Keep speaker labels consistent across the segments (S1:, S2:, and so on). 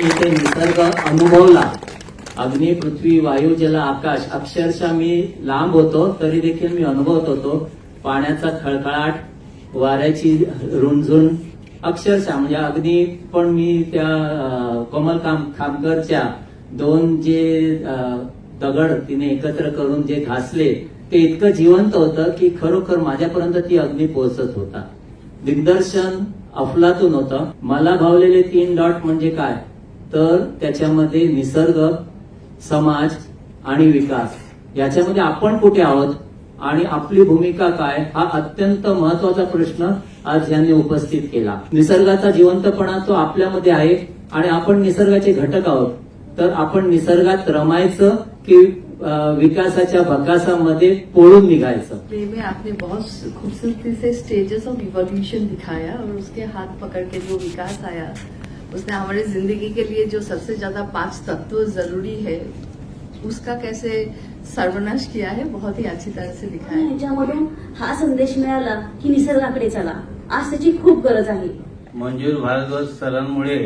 S1: इथे निसर्ग अनुभवला. अग्नी पृथ्वी वायू जल आकाश अक्षरशः मी लांब होतो तरी देखील मी अनुभवत होतो. पाण्याचा खळखळाट वाऱ्याची रुंझुण अक्षरशः म्हणजे अगदी पण मी त्या कोमल काम खामकरच्या दोन जे दगड तिने एकत्र करून जे घासले ते इतकं जिवंत होतं की खरोखर माझ्यापर्यंत ती अग्नी पोहोचत होता. दिग्दर्शन अफलातून होतं. मला भावलेले तीन डॉट म्हणजे काय? तर त्याच्यामध्ये निसर्ग समाज आणि विकास. याच्यामध्ये आपण कुठे आहोत आणि आपली भूमिका काय? हा अत्यंत महत्त्वाचा प्रश्न आज यांनी उपस्थित केला. निसर्गाचा जिवंतपणा तो आपल्यामध्ये आहे आणि आपण निसर्गाचे घटक आहोत. तर आपण निसर्गात रमायचं की विकासाच्या भकासामध्ये पोळून निघायचं.
S2: प्ले में आपने बहुत खूबसूरती से स्टेजेस ऑफ इवोल्यूशन दिखाया और उसके हाथ पकड़ के जो विकास आया उसने हमारी जिंदगी के लिए जो सबसे ज्यादा पांच तत्व जरूरी है उसका कैसे सर्वनाश किया है बहुत ही अच्छी तरह से दिखाया है।
S3: याच्यामधून हा संदेश मिळाला की निसर्गाकडे चला. आज त्याची खूप गरज आहे.
S4: मंजूर भारद्वाज सरांमुळे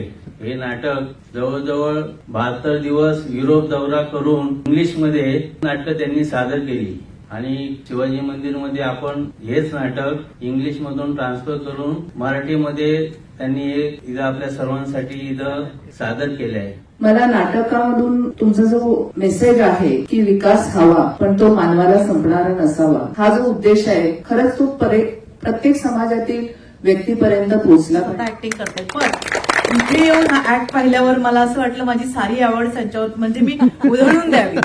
S4: हे नाटक जवळजवळ बहात्तर दिवस युरोप दौरा करून इंग्लिशमध्ये नाटकं त्यांनी सादर केली. आणि शिवाजी मंदिरमध्ये आपण हेच नाटक इंग्लिश मधून ट्रान्सफर करून मराठीमध्ये त्यांनी हे इथं आपल्या सर्वांसाठी इथं सादर केले आहे.
S5: मला नाटकामधून तुमचा जो मेसेज आहे की विकास हवा पण तो मानवाला संपणारा नसावा हा जो उद्देश आहे खरंच तो परे- प्रत्येक समाजातील व्यक्तीपर्यंत पोहोचला
S6: ऍक्टिंग करते पण इथे येऊन हा ऍक्ट पाहिल्यावर मला असं वाटलं माझी सारी आवड त्यांच्यावर म्हणजे मी उधळून द्यावी.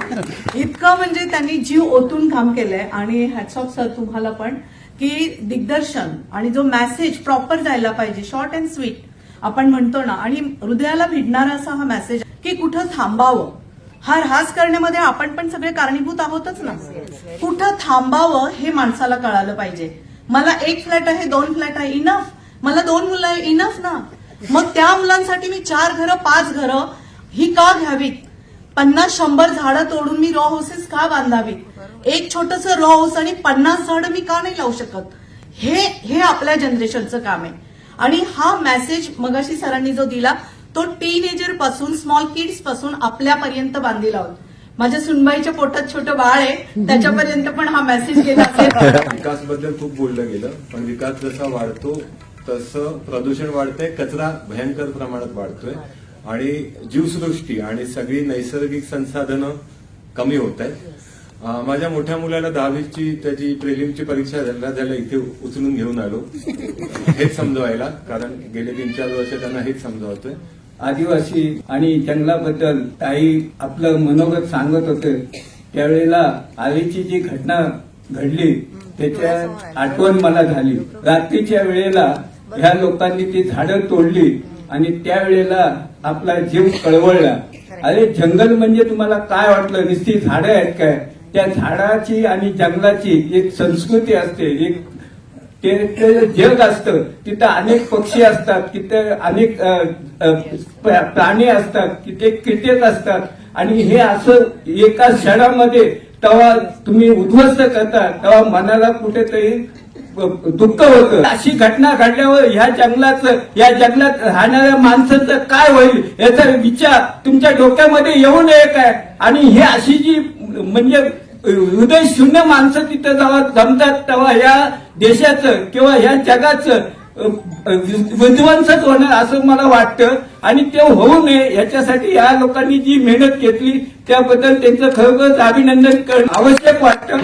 S6: इतकं म्हणजे त्यांनी जीव ओतून काम केलंय. आणि हॅट्स ऑफ सर तुम्हाला पण की दिग्दर्शन आणि जो मेसेज प्रॉपर जायला पाहिजे शॉर्ट अँड स्वीट आपण म्हणतो ना आणि हृदयाला भिडणारा असा हा मेसेज की कुठं थांबावं. हा ऱ्हास करण्यामध्ये आपण पण सगळे कारणीभूत आहोतच ना. कुठं थांबावं हे माणसाला कळालं पाहिजे. मला एक फ्लॅट आहे दोन फ्लॅट आहे इनफ मला दोन मुलं आहे इनफ ना. मग त्या मुलांसाठी मी चार घरं पाच घरं ही का घ्यावीत? पन्नास शंभर झाडं तोडून मी रॉ हाऊसेस का बांधावीत? एक छोटस रॉ हाऊस आणि पन्नास झाडं मी का नाही लावू शकत? हे हे आपल्या जनरेशनचं काम आहे. आणि हा मेसेज मगाशी सरांनी जो दिला तो टीनेजरपासून स्मॉल किड्सपासून आपल्यापर्यंत बांधील आहोत. माझ्या सुनबाईच्या पोटात छोटं बाळ आहे त्याच्यापर्यंत पण हा मेसेज गेला
S7: विकासबद्दल खूप बोललं गेलं पण विकास जसा वाढतो तसं प्रदूषण वाढतंय कचरा भयंकर प्रमाणात वाढतोय. आणि जीवसृष्टी आणि सगळी नैसर्गिक संसाधनं कमी होत आहेत माझ्या मोठ्या मुलाला दहावीची त्याची प्रेलिमची परीक्षा झाल्या झाल्या इथे उचलून घेऊन आलो. हेच समजवायला कारण गेले तीन चार वर्ष त्यांना हेच समजावतोय.
S8: आदिवासी आणि जंगलाबद्दल काही आपलं मनोगत सांगत होते. त्यावेळेला आलीची जी घटना घडली त्याच्या आठवण मला झाली. रात्रीच्या वेळेला ह्या लोकांनी ती झाडं तोडली आणि त्यावेळेला आपला जीव कळवळला. अरे जंगल म्हणजे तुम्हाला काय वाटलं? नुसती झाडं आहेत काय? त्या झाडाची आणि जंगलाची एक संस्कृती असते. एक ते ते जग असतं. तिथं अनेक पक्षी असतात. तिथं अनेक प्राणी असतात. तिथे कीटक असतात. आणि हे असं एका क्षणामध्ये तेव्हा तुम्ही उद्ध्वस्त करता. तेव्हा मनाला कुठेतरी दुःख होतं. अशी घटना घडल्यावर ह्या जंगलाचं या जंगलात राहणाऱ्या माणसाचं काय होईल? याचा विचार तुमच्या डोक्यामध्ये येऊ नये काय आणि हे अशी जी म्हणजे हृदय शून्य माणसं तिथं जेव्हा जमतात तेव्हा या देशाचं किंवा या जगाचं विध्वंसच होणार असं मला वाटतं. आणि ते होऊ नये याच्यासाठी या लोकांनी जी मेहनत घेतली त्याबद्दल त्यांचं खरोखरच अभिनंदन करणं आवश्यक वाटतं.